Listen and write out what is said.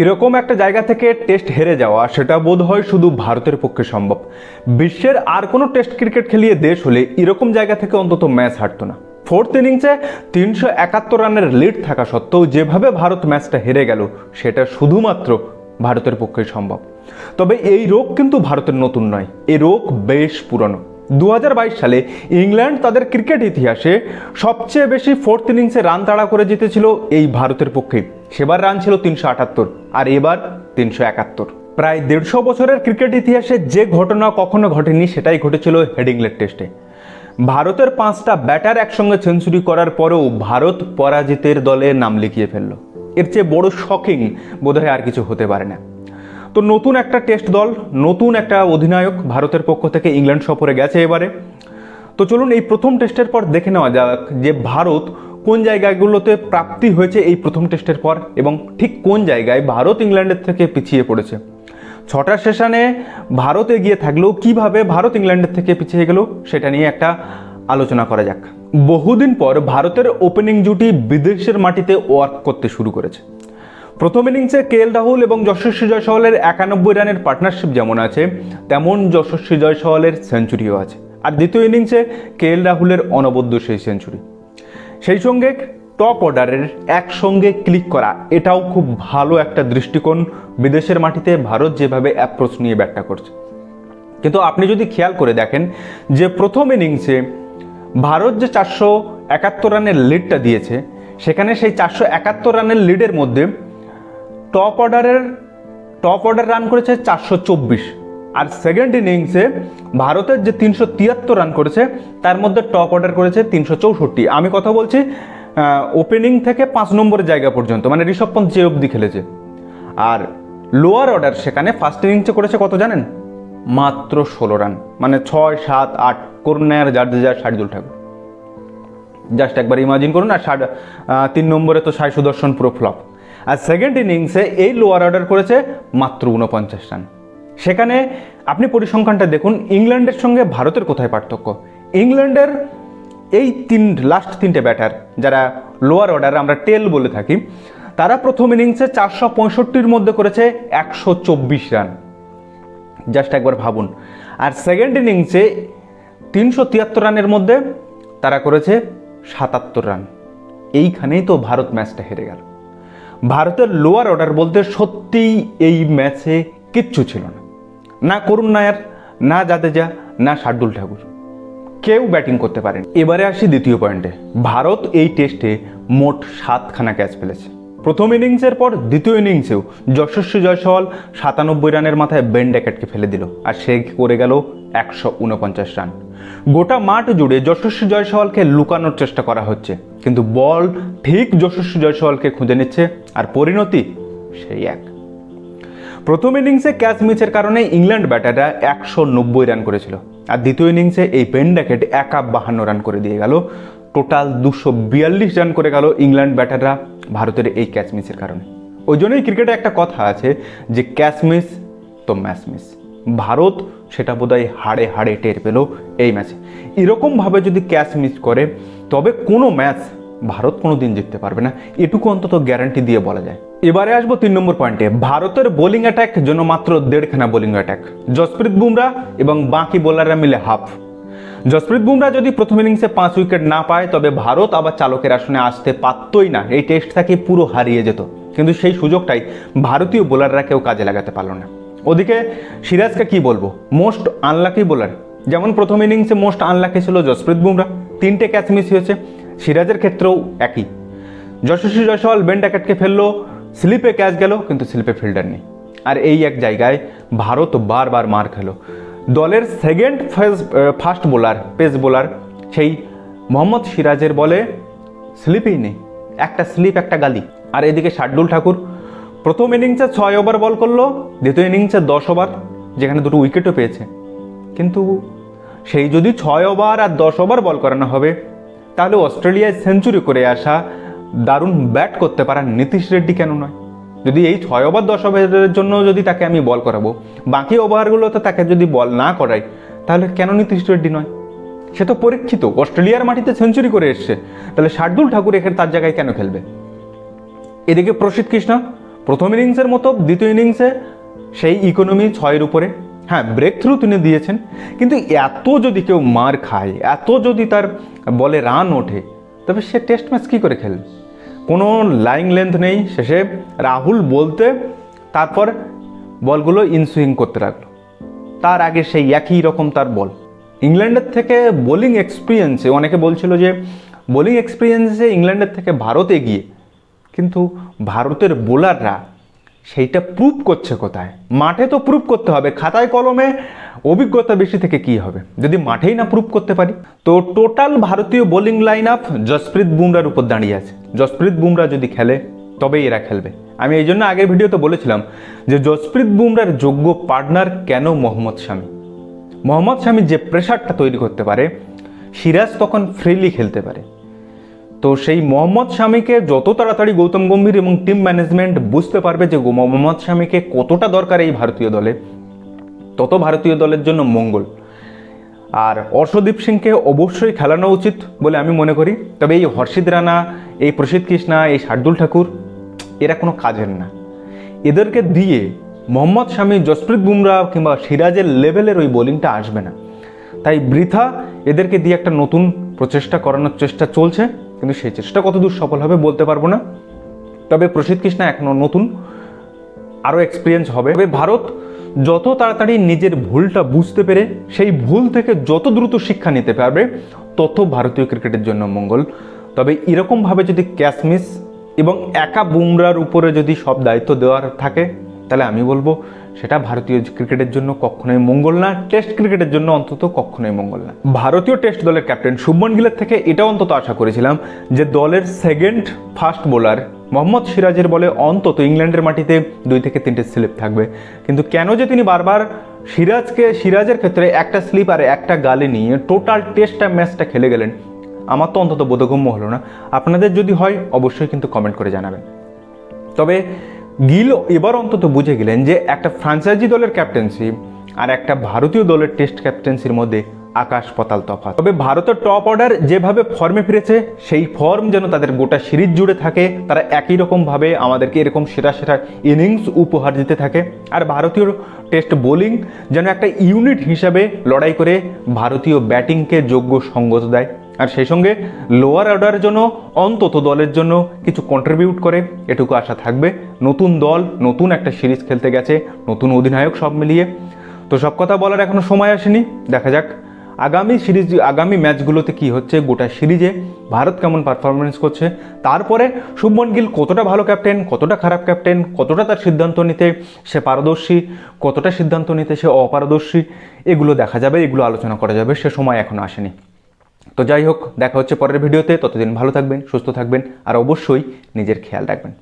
এরকম একটা জায়গা থেকে টেস্ট হেরে যাওয়া, সেটা বোধ হয় শুধু ভারতের পক্ষে সম্ভব। বিশ্বের আর কোনো টেস্ট ক্রিকেট খেলিয়ে দেশ হলে এরকম জায়গা থেকে অন্তত ম্যাচ হারতো না। ফোর্থ ইনিংসে তিনশো একাত্তর রানের লিড থাকা সত্ত্বেও যেভাবে ভারত ম্যাচটা হেরে গেল, সেটা শুধুমাত্র ভারতের পক্ষেই সম্ভব। তবে এই রোগ কিন্তু ভারতের নতুন নয়, এ রোগ বেশ পুরনো। দু হাজার বাইশ সালে ইংল্যান্ড তাদের ক্রিকেট ইতিহাসে সবচেয়ে বেশি ফোর্থ ইনিংসে রান তাড়া করে জিতেছিল এই ভারতের পক্ষে সেবার রান ছিল তিনশো আটাত্তর আর এবার তিনশো একাত্তর। প্রায় দেড়শো বছরের ক্রিকেট ইতিহাসে যে ঘটনা কখনো ঘটেনি সেটাই ঘটেছিল হেডিংলেট টেস্টে। ভারতের পাঁচটা ব্যাটার একসঙ্গে সেঞ্চুরি করার পরেও ভারত পরাজিতের দলে নাম লিখিয়ে ফেলল। এর চেয়ে বড় শকিং বোধহয় আর কিছু হতে পারে না। তো নতুন একটা টেস্ট দল, নতুন একটা অধিনায়ক ভারতের পক্ষ থেকে ইংল্যান্ড সফরে গেছে এবারে। তো চলুন এই প্রথম টেস্টের পর দেখে নেওয়া যাক যে ভারত কোন জায়গাগুলোতে প্রাপ্তি হয়েছে এই প্রথম টেস্টের পর এবং ঠিক কোন জায়গায় ভারত ইংল্যান্ডের থেকে পিছিয়ে পড়েছে? ছটা সেশনে ভারতে গিয়ে থাকলেও কীভাবে ভারত ইংল্যান্ডের থেকে পিছিয়ে গেল সেটা নিয়ে একটা আলোচনা করা যাক। বহুদিন পর ভারতের ওপেনিং জুটি বিদেশের মাটিতে ওয়ার্ক করতে শুরু করেছে। প্রথম ইনিংসে কে এল রাহুল এবং যশস্বী জয়সওয়ালের একানব্বই রানের পার্টনারশিপ যেমন আছে, তেমন যশস্বী জয়সওয়ালের সেঞ্চুরিও আছে। আর দ্বিতীয় ইনিংসে কে এল রাহুলের অনবদ্য সেই সেঞ্চুরি। সেই সঙ্গে টপ অর্ডারের একসঙ্গে ক্লিক করা, এটাও খুব ভালো একটা দৃষ্টিকোণ। বিদেশের মাটিতে ভারত যেভাবে অ্যাপ্রোচ নিয়ে ব্যাটটা করছে। কিন্তু আপনি যদি খেয়াল করে দেখেন, যে প্রথম ইনিংসে ভারত যে চারশো একাত্তর রানের লিডটা দিয়েছে, সেখানে সেই চারশো একাত্তর রানের লিডের মধ্যে টপ অর্ডারের টপ অর্ডার রান করেছে চারশো চব্বিশ। আর সেকেন্ড ইনিংসে ভারতের যে তিনশো তিয়াত্তর রান করেছে, তার মধ্যে টপ অর্ডার করেছে তিনশো চৌষট্টি। আমি কথা বলছি ওপেনিং থেকে পাঁচ নম্বরের জায়গা পর্যন্ত মানে ঋষভ পন্থ যে অবধি খেলেছে। আর লোয়ার অর্ডার সেখানে ফার্স্ট ইনিংসে করেছে কত জানেন? মাত্র ষোলো রান মানে ছয়, সাত, আট, করুণার, জাডেজা, শার্দুল ঠাকুর। জাস্ট একবার ইমাজিন করুন, আর ষাট তিন নম্বরে তো সাই সুদর্শন পুরো ফ্লপ আর সেকেন্ড ইনিংসে এই লোয়ার অর্ডার করেছে মাত্র উনপঞ্চাশ রান সেখানে আপনি পরিসংখ্যানটা দেখুন, ইংল্যান্ডের সঙ্গে ভারতের কোথায় পার্থক্য? ইংল্যান্ডের এই তিন লাস্ট তিনটে ব্যাটার যারা লোয়ার অর্ডার আমরা টেল বলে থাকি, তারা প্রথম ইনিংসে চারশো পঁয়ষট্টির মধ্যে করেছে একশো চব্বিশ রান জাস্ট একবার ভাবুন। আর সেকেন্ড ইনিংসে তিনশো তিয়াত্তর রানের মধ্যে তারা করেছে সাতাত্তর রান এইখানেই তো ভারত ম্যাচটা হেরে গেল। ভারতের লোয়ার অর্ডার বলতে সত্যিই এই ম্যাচে কিচ্ছু ছিল না। না করুণ নায়ার, না জাদেজা, না শার্দুল ঠাকুর। কেউ ব্যাটিং করতে পারেন। এবারে আসি দ্বিতীয় পয়েন্টে। ভারত এই টেস্টে মোট সাতখানা ক্যাচ ফেলেছে। প্রথম ইনিংসের পর দ্বিতীয় ইনিংসেও যশস্বী জয়সওয়াল সাতানব্বই রানের মাথায় বেন ড্যাকেটকে ফেলে দিল আর সে করে গেল একশো উনপঞ্চাশ রান। গোটা মাঠ জুড়ে যশস্বী জয়সওয়ালকে লুকানোর চেষ্টা করা হচ্ছে। কিন্তু বল ঠিক যশস্বী জয়সওয়ালকে খুঁজে নিচ্ছে আর পরিণতি সেই এক। প্রথম ইনিংসে ক্যাচ মিসের কারণে ইংল্যান্ড ব্যাটাররা একশো নব্বই রান করেছিল। আর দ্বিতীয় ইনিংসে এই পেন ড্যাকেট একা বাহান্ন রান করে দিয়ে গেল। টোটাল দুশো বিয়াল্লিশ রান করে গেল ইংল্যান্ড ব্যাটাররা ভারতের এই ক্যাচ মিসের কারণে। ওই জন্যই ক্রিকেটে একটা কথা আছে যে ক্যাচ মিস তো ম্যাচ মিস ভারত সেটা বোধহয় হাড়ে হাড়ে টের পেল এই ম্যাচে এরকমভাবে যদি ক্যাচ মিস করে, তবে কোনো ম্যাচ ভারত কোনো দিন জিততে পারবে না। এটুকু অন্তত গ্যারান্টি দিয়ে বলা যায়। এবারে আসব তিন নম্বর পয়েন্টে ভারতের বোলিং অ্যাটাক জন্য মাত্র দেড়খানা বোলিং অ্যাটাক জসপ্রীত বুমরা এবং বাকি বোলাররা মিলে হাফ জসপ্রীত বুমরা যদি প্রথম ইনিংসে পাঁচ উইকেট না পায়, তবে ভারত আবার চালকের আসনে আসতে পারতই না। এই টেস্ট থেকে পুরো হারিয়ে যেত। কিন্তু সেই সুযোগটাই ভারতীয় বোলাররা কেউ কাজে লাগাতে পারল না। ওদিকে সিরাজকে কি বলব? মোস্ট আনলাকি বোলার যেমন প্রথম ইনিংসে মোস্ট আনলাকি ছিল জসপ্রীত বুমরা। তিনটে ক্যাচ মিস হয়েছে। সিরাজের ক্ষেত্রেও একই। যশস্বী জয়সওয়াল বেন ড্যাকেটকে ফেলল, স্লিপে ক্যাচ গেল, কিন্তু স্লিপে ফিল্ডার নেই। আর এই এক জায়গায় ভারত বারবার মার খেলো। দলের second first bowler, pace bowler, সেই মোহাম্মদ সিরাজের বলে স্লিপেই নেই। একটা স্লিপ, একটা গালি। আর এদিকে শার্দুল ঠাকুর প্রথম ইনিংসে ছয় ওভার বল করল, দ্বিতীয় ইনিংসে দশ ওভার, যেখানে দুটো উইকেটও পেয়েছে। কিন্তু সেই যদি ছয় ওভার আর দশ ওভার বল করানো হবে তাহলে অস্ট্রেলিয়ায় সেঞ্চুরি করে আসা দারুণ ব্যাট করতে পারা নীতিশ রেড্ডি কেন নয়? যদি এই ছয় ওভার, দশ ওভারের জন্য যদি তাকে আমি বল করাবো, বাকি ওভারগুলোতে তাকে যদি বল না করাই, তাহলে কেন নীতিশ রেড্ডি নয়? সে তো পরীক্ষিত, অস্ট্রেলিয়ার মাটিতে সেঞ্চুরি করে এসছে। তাহলে শার্দুল ঠাকুর এখানে তার জায়গায় কেন খেলবে? এদিকে প্রসিদ্ধ কৃষ্ণ, প্রথম ইনিংসের মতো দ্বিতীয় ইনিংসে সেই ইকোনমি ছয়ের উপরে হ্যাঁ ব্রেক থ্রু তিনি দিয়েছেন। কিন্তু এত যদি কেউ মার খায়, এত যদি তার বলে রান ওঠে, তবে সে টেস্ট ম্যাচ কী করে খেলবে? কোনো লাইং লেন্থ নেই। শেষে রাহুল বলতে, তারপর বলগুলো ইনসুইং করতে লাগল। তার আগে সেই একই রকম তার বল। ইংল্যান্ডের থেকে বোলিং এক্সপিরিয়েন্সে অনেকে বলছিল যে বোলিং এক্সপিরিয়েন্সে ইংল্যান্ডের থেকে ভারত এগিয়ে। কিন্তু ভারতের বোলাররা সেইটা প্রুভ করছে কোথায়? মাঠে তো প্রুভ করতে হবে। খাতায় কলমে অভিজ্ঞতা বেশি থেকে কি হবে? যদি মাঠেই না প্রুভ করতে পারি? তো টোটাল ভারতীয় বোলিং লাইন আপ জসপ্রীত বুমরার উপর দাঁড়িয়ে আছে। জসপ্রীত বুমরা যদি খেলে, তবেই এরা খেলবে। আমি এই জন্য আগের ভিডিওতে বলেছিলাম যে জসপ্রীত বুমরার যোগ্য পার্টনার কেন মোহাম্মদ শামী? মোহাম্মদ শামী যে প্রেশারটা তৈরি করতে পারে, সিরাজ তখন ফ্রিলি খেলতে পারে। তো সেই মোহাম্মদ শামীকে যত তাড়াতাড়ি গৌতম গম্ভীর এবং টিম ম্যানেজমেন্ট বুঝতে পারবে যে মোহাম্মদ শামীকে কতটা দরকার এই ভারতীয় দলে, তত ভারতীয় দলের জন্য মঙ্গল। আর অর্শদীপ সিংকে অবশ্যই খেলানো উচিত বলে আমি মনে করি। তবে এই হর্ষিদ রানা, এই প্রসিদ্ধ কৃষ্ণা, এই শার্দুল ঠাকুর, এরা কোনো কাজের না। এদেরকে দিয়ে মোহাম্মদ শামী জসপ্রীত বুমরা কিংবা সিরাজের লেভেলের ওই বোলিংটা আসবে না। তাই বৃথা এদেরকে দিয়ে একটা নতুন প্রচেষ্টা করানোর চেষ্টা চলছে। কিন্তু সেই চেষ্টা কতদূর সফল হবে বলতে পারব না। তবে প্রসিদ্ধ কৃষ্ণা এখনও নতুন আরও এক্সপিরিয়েন্স হবে। তবে ভারত যত তাড়াতাড়ি নিজের ভুলটা বুঝতে পেরে, সেই ভুল থেকে যত দ্রুত শিক্ষা নিতে পারবে, তত ভারতীয় ক্রিকেটের জন্য মঙ্গল। তবে এরকমভাবে যদি ক্যাচ মিস এবং একা বুমরার উপরে যদি সব দায়িত্ব দেওয়ার থাকে, তাহলে আমি বলব সেটা ভারতীয় ক্রিকেটের জন্য কখনোই মঙ্গল না, টেস্ট ক্রিকেটের জন্য অন্তত কখনোই মঙ্গল না। ভারতীয় টেস্ট দলের ক্যাপ্টেন শুভমন গিলের থেকে এটা অন্তত আশা করেছিলাম যে দলের সেকেন্ড ফাস্ট বোলার মোহাম্মদ সিরাজের বলে অন্তত ইংল্যান্ডের মাটিতে দুই থেকে তিনটে স্লিপ থাকবে। কিন্তু কেন যে তিনি বারবার সিরাজকে, সিরাজের ক্ষেত্রে একটা স্লিপ আর একটা গালে নিয়ে টোটাল টেস্টটা ম্যাচটা খেলে গেলেন, আমার তো অন্তত বোধগম্য হলো না। আপনাদের যদি হয়, অবশ্যই কিন্তু কমেন্ট করে জানাবেন। তবে গিল এবার অন্তত বুঝে গেলেন যে একটা ফ্রাঞ্চাইজি দলের ক্যাপ্টেন্সি আর একটা ভারতীয় দলের টেস্ট ক্যাপ্টেন্সির মধ্যে আকাশ পাতাল তফাৎ। তবে ভারতের টপ অর্ডার যেভাবে ফর্মে ফিরেছে, সেই ফর্ম যেন তাদের গোটা সিরিজ জুড়ে থাকে, তারা একই রকমভাবে আমাদেরকে এরকম সেরা সেরা ইনিংস উপহার দিতে থাকে। আর ভারতীয় টেস্ট বোলিং যেন একটা ইউনিট হিসাবে লড়াই করে ভারতীয় ব্যাটিংকে যোগ্য সঙ্গত দেয়। আর সেই সঙ্গে লোয়ার অর্ডারের জন্য অন্তত দলের জন্য কিছু কন্ট্রিবিউট করে, এটুকু আশা থাকবে। নতুন দল, নতুন একটা সিরিজ খেলতে গেছে, নতুন অধিনায়ক সব মিলিয়ে। তো সব কথা বলার এখনও সময় আসেনি। দেখা যাক আগামী সিরিজ, আগামী ম্যাচগুলোতে কি হচ্ছে গোটা সিরিজে, ভারত কেমন পারফরমেন্স করছে। তারপরে শুভমন গিল কতটা ভালো ক্যাপ্টেন কতটা খারাপ ক্যাপ্টেন কতটা তার সিদ্ধান্ত নিতে সে পারদর্শী, কতটা সিদ্ধান্ত নিতে সে অপারদর্শী, এগুলো দেখা যাবে, এগুলো আলোচনা করা যাবে, সে সময় এখনও আসেনি। তো যাই হোক, দেখা হচ্ছে পরের ভিডিওতে। ততদিন ভালো থাকবেন, সুস্থ থাকবেন, আর অবশ্যই নিজের খেয়াল রাখবেন।